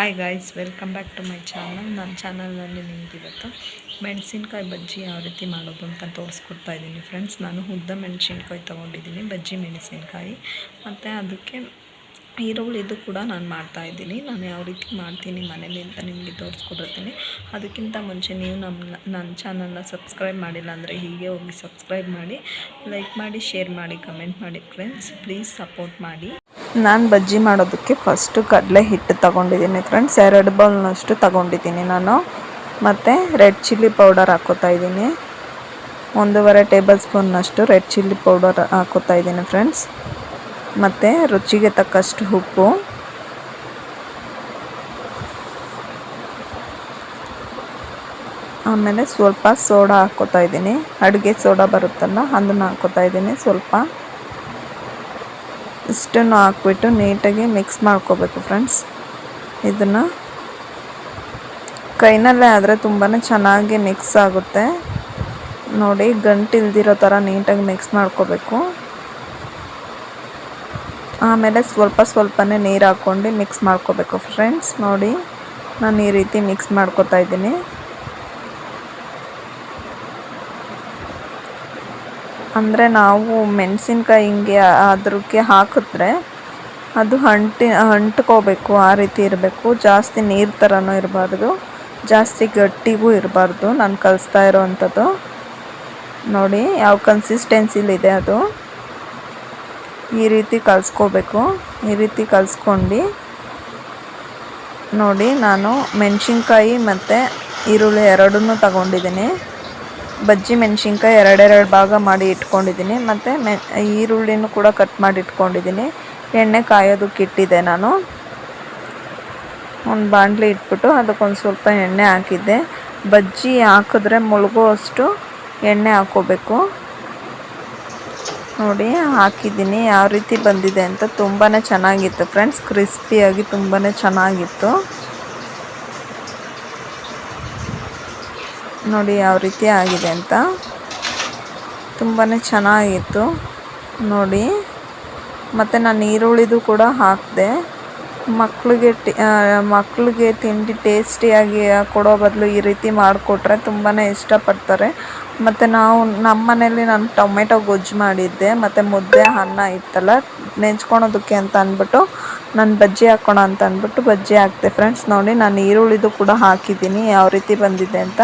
Hi guys welcome back to my channel ನನ್ನ ಚಾನಲ್ನಲ್ಲಿ ನಿಮ್ಗೆ ಇವತ್ತು ಮೆಣಸಿನ್ಕಾಯಿ ಬಜ್ಜಿ ಯಾವ ರೀತಿ ಮಾಡೋದು ಅಂತ ತೋರಿಸ್ಕೊಡ್ತಾ ಇದ್ದೀನಿ ಫ್ರೆಂಡ್ಸ್ ನಾನು ಉದ್ದ ಮೆಣಸಿನ್ಕಾಯಿ ತೊಗೊಂಡಿದ್ದೀನಿ, ಬಜ್ಜಿ ಮೆಣಸಿನ್ಕಾಯಿ. ಮತ್ತು ಅದಕ್ಕೆ ಈರುಳ್ಳಿದು ಕೂಡ ನಾನು ಮಾಡ್ತಾ ಇದ್ದೀನಿ. ನಾನು ಯಾವ ರೀತಿ ಮಾಡ್ತೀನಿ ಮನೇಲಿ ಅಂತ ನಿಮಗೆ ತೋರಿಸ್ಕೊಡ್ತೀನಿ ಅದಕ್ಕಿಂತ ಮುಂಚೆ ನೀವು ನಮ್ಮ ನನ್ನ ಚಾನಲ್ನ ಸಬ್ಸ್ಕ್ರೈಬ್ ಮಾಡಿಲ್ಲ ಅಂದರೆ ಹೀಗೆ ಹೋಗಿ ಸಬ್ಸ್ಕ್ರೈಬ್ ಮಾಡಿ ಲೈಕ್ ಮಾಡಿ ಶೇರ್ ಮಾಡಿ ಕಮೆಂಟ್ ಮಾಡಿ ಫ್ರೆಂಡ್ಸ್ ಪ್ಲೀಸ್ ಸಪೋರ್ಟ್ ಮಾಡಿ. ನಾನು ಬಜ್ಜಿ ಮಾಡೋದಕ್ಕೆ ಫಸ್ಟು ಕಡಲೆ ಹಿಟ್ಟು ತಗೊಂಡಿದ್ದೀನಿ ಫ್ರೆಂಡ್ಸ್ ಎರಡು ಬೌಲ್ನಷ್ಟು ತಗೊಂಡಿದ್ದೀನಿ ನಾನು. ಮತ್ತು ರೆಡ್ ಚಿಲ್ಲಿ ಪೌಡರ್ ಹಾಕೋತಾ ಇದ್ದೀನಿ. ಒಂದೂವರೆ ಟೇಬಲ್ ಸ್ಪೂನ್ನಷ್ಟು ರೆಡ್ ಚಿಲ್ಲಿ ಪೌಡರ್ ಹಾಕೋತಾ ಇದ್ದೀನಿ ಫ್ರೆಂಡ್ಸ್ ಮತ್ತು ರುಚಿಗೆ ತಕ್ಕಷ್ಟು ಉಪ್ಪು. ಆಮೇಲೆ ಸ್ವಲ್ಪ ಸೋಡಾ ಹಾಕೋತಾ ಇದ್ದೀನಿ. ಅಡುಗೆ ಸೋಡಾ ಬರುತ್ತಲ್ಲ, ಅದನ್ನು ಹಾಕೋತಾ ಇದ್ದೀನಿ ಸ್ವಲ್ಪ. ಇಷ್ಟನ್ನು ಹಾಕ್ಬಿಟ್ಟು ನೀಟಾಗಿ ಮಿಕ್ಸ್ ಮಾಡ್ಕೋಬೇಕು ಫ್ರೆಂಡ್ಸ್ ಇದನ್ನು ಕೈನಲ್ಲೇ ಆದರೆ ತುಂಬಾ ಚೆನ್ನಾಗಿ ಮಿಕ್ಸ್ ಆಗುತ್ತೆ. ನೋಡಿ ಗಂಟಿಲ್ದಿರೋ ಥರ ನೀಟಾಗಿ ಮಿಕ್ಸ್ ಮಾಡ್ಕೋಬೇಕು. ಆಮೇಲೆ ಸ್ವಲ್ಪ ಸ್ವಲ್ಪನೇ ನೀರು ಹಾಕ್ಕೊಂಡು ಮಿಕ್ಸ್ ಮಾಡ್ಕೋಬೇಕು ಫ್ರೆಂಡ್ಸ್ ನೋಡಿ, ನಾನು ಈ ರೀತಿ ಮಿಕ್ಸ್ ಮಾಡ್ಕೋತಾ ಇದ್ದೀನಿ. ಅಂದರೆ ನಾವು ಮೆಣಸಿನ್ಕಾಯಿ ಹಿಂಗೆ ಅದಕ್ಕೆ ಹಾಕಿದ್ರೆ ಅದು ಅಂಟಿ ಅಂಟ್ಕೋಬೇಕು ಆ ರೀತಿ ಇರಬೇಕು. ಜಾಸ್ತಿ ನೀರು ಥರನೂ ಇರಬಾರ್ದು. ಜಾಸ್ತಿ ಗಟ್ಟಿಗೂ ಇರಬಾರ್ದು. ನಾನು ಕಲಿಸ್ತಾ ಇರೋವಂಥದ್ದು ನೋಡಿ ಯಾವ ಕನ್ಸಿಸ್ಟೆನ್ಸಿಲಿದೆ ಅದು. ಈ ರೀತಿ ಕಲಿಸ್ಕೋಬೇಕು. ಈ ರೀತಿ ಕಲಿಸ್ಕೊಂಡು ನೋಡಿ ನಾನು ಮೆಣಸಿನ್ಕಾಯಿ ಮತ್ತು ಈರುಳ್ಳಿ ಎರಡನ್ನೂ ತಗೊಂಡಿದ್ದೀನಿ. ಬಜ್ಜಿ ಮೆಣಸಿನ್ಕಾಯಿ ಎರಡೆರಡು ಭಾಗ ಮಾಡಿ ಇಟ್ಕೊಂಡಿದ್ದೀನಿ. ಮತ್ತು ಮೆ, ಈರುಳ್ಳಿನೂ ಕೂಡ ಕಟ್ ಮಾಡಿ ಇಟ್ಕೊಂಡಿದ್ದೀನಿ. ಎಣ್ಣೆ ಕಾಯೋದಕ್ಕೆ ಇಟ್ಟಿದ್ದೆ ನಾನು. ಒಂದು ಬಾಣಲಿ ಇಟ್ಬಿಟ್ಟು ಅದಕ್ಕೊಂದು ಸ್ವಲ್ಪ ಎಣ್ಣೆ ಹಾಕಿದ್ದೆ. ಬಜ್ಜಿ ಹಾಕಿದ್ರೆ ಮುಳುಗುವಷ್ಟು ಎಣ್ಣೆ ಹಾಕೋಬೇಕು. ನೋಡಿ, ಹಾಕಿದ್ದೀನಿ. ಯಾವ ರೀತಿ ಬಂದಿದೆ ಅಂತ ತುಂಬಾ ಚೆನ್ನಾಗಿತ್ತು ಫ್ರೆಂಡ್ಸ್. ಕ್ರಿಸ್ಪಿಯಾಗಿ ತುಂಬಾ ಚೆನ್ನಾಗಿತ್ತು. ನೋಡಿ ಯಾವ ರೀತಿ ಆಗಿದೆ ಅಂತ. ತುಂಬಾ ಚೆನ್ನಾಗಿತ್ತು. ನೋಡಿ. ಮತ್ತು ನಾನು ಈರುಳ್ಳಿದು ಕೂಡ ಹಾಕಿದೆ. ಮಕ್ಕಳಿಗೆ ಟಿ ಮಕ್ಕಳಿಗೆ ತಿಂಡಿ ಟೇಸ್ಟಿಯಾಗಿ ಕೊಡೋ ಬದಲು ಈ ರೀತಿ ಮಾಡಿಕೊಟ್ರೆ ತುಂಬಾ ಇಷ್ಟಪಡ್ತಾರೆ. ಮತ್ತು ನಾವು ನಮ್ಮ ಮನೇಲಿ ನಾನು ಟೊಮೆಟೊ ಗೊಜ್ಜು ಮಾಡಿದ್ದೆ. ಮತ್ತು ಮುದ್ದೆ, ಅನ್ನ ಇತ್ತಲ್ಲ, ನೆಂಚ್ಕೊಳೋದಕ್ಕೆ ಅಂತ ಅಂದ್ಬಿಟ್ಟು ನಾನು ಬಜ್ಜಿ ಹಾಕೋಣ ಅಂತ ಅಂದ್ಬಿಟ್ಟು ಬಜ್ಜಿ ಹಾಕ್ತೆ ಫ್ರೆಂಡ್ಸ್, ನೋಡಿ, ನಾನು ಈರುಳ್ಳಿದು ಕೂಡ ಹಾಕಿದ್ದೀನಿ. ಯಾವ ರೀತಿ ಬಂದಿದೆ ಅಂತ.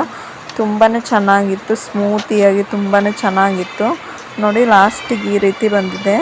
ತುಂಬಾ ಚೆನ್ನಾಗಿತ್ತು ಸ್ಮೂತಿಯಾಗಿ ತುಂಬಾ ಚೆನ್ನಾಗಿತ್ತು. ನೋಡಿ ಲಾಸ್ಟಿಗೆ ಈ ರೀತಿ ಬಂದಿದೆ.